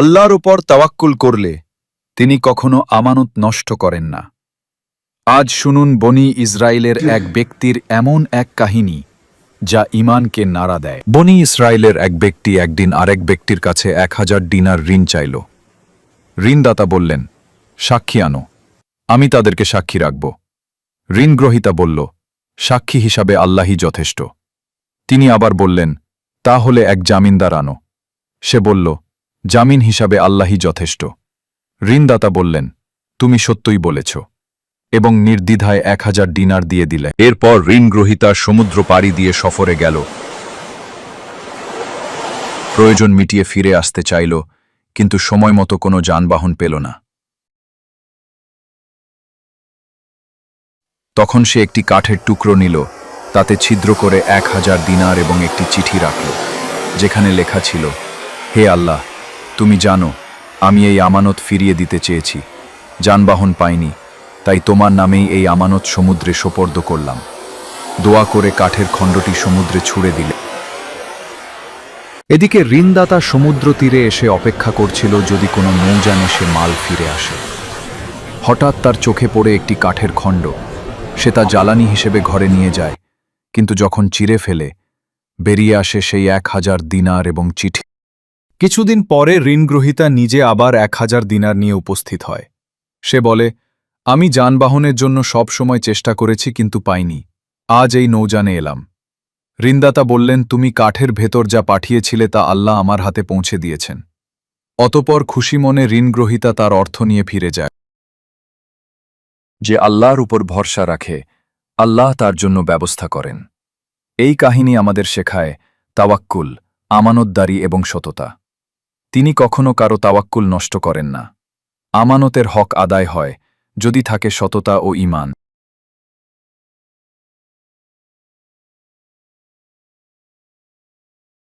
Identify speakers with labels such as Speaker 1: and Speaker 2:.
Speaker 1: আল্লাহর উপর তাওয়াক্কুল করলে তিনি কখনো আমানত নষ্ট করেন না। আজ শুনুন বনি ইসরায়েলের এক ব্যক্তির এমন এক কাহিনী যা ইমানকে নাড়া দেয়। বনি ইসরায়েলের এক ব্যক্তি একদিন আরেক ব্যক্তির কাছে এক হাজার ডিনার ঋণ চাইল। ঋণদাতা বললেন, সাক্ষী আনো, আমি তাদেরকে সাক্ষী রাখব। ঋণগ্রহিতা বলল, সাক্ষী হিসাবে আল্লাহই যথেষ্ট। তিনি আবার বললেন তা হলে এক জামিনদার আনো। সে বলল জামিন হিসাবে আল্লাহই যথেষ্ট। ঋণদাতা বললেন, তুমি সত্যই বলেছ এবং নির্দ্বিধায় এক হাজার ডিনার দিয়ে দিলে।
Speaker 2: এরপর ঋণগ্রহিতা সমুদ্র পাড়ি দিয়ে সফরে গেল।
Speaker 1: প্রয়োজন মিটিয়ে ফিরে আসতে চাইল, কিন্তু সময় মতো কোনো যানবাহন পেল না। তখন সে একটি কাঠের টুকরো নিল, তাতে ছিদ্র করে এক হাজার দিনার এবং একটি চিঠি রাখল, যেখানে লেখা ছিল, হে আল্লাহ তুমি জানো, আমি এই আমানত ফিরিয়ে দিতে চেয়েছি। যানবাহন পাইনি, তাই তোমার নামেই এই আমানত সমুদ্রে সোপর্দ করলাম। দোয়া করে কাঠের খণ্ডটি সমুদ্রে ছুড়ে দিলে। এদিকে ঋণদাতা সমুদ্র তীরে এসে অপেক্ষা করছিল যদি কোনো নৌযান এসে মাল ফিরে আসে। হঠাৎ তার চোখে পড়ে একটি কাঠের খণ্ড। সে তা জ্বালানি হিসেবে ঘরে নিয়ে যায়, কিন্তু যখন চিরে ফেলে, বেরিয়ে আসে সেই এক হাজার দিনার এবং চিঠি। কিছুদিন পরে ঋণগ্রহিতা নিজে আবার এক হাজার দিনার নিয়ে উপস্থিত হয়। সে বলে, আমি যানবাহনের জন্য সব সময় চেষ্টা করেছি কিন্তু পাইনি। আজ এই নৌযানে এলাম। ঋণদাতা বললেন, তুমি কাঠের ভেতর যা পাঠিয়েছিলে তা আল্লাহ আমার হাতে পৌঁছে দিয়েছেন। অতপর খুশি মনে ঋণগ্রহিতা তার অর্থ নিয়ে ফিরে যায়। যে আল্লাহর উপর ভরসা রাখে, আল্লাহ তার জন্য ব্যবস্থা করেন। এই কাহিনী আমাদের শেখায় তাওয়াক্কুল, আমানতদারি এবং সততা। তিনি কখনো কারও তাওয়াক্কুল নষ্ট করেন না। আমানতের হক আদায় হয়, যদি থাকে সততা ও ঈমান।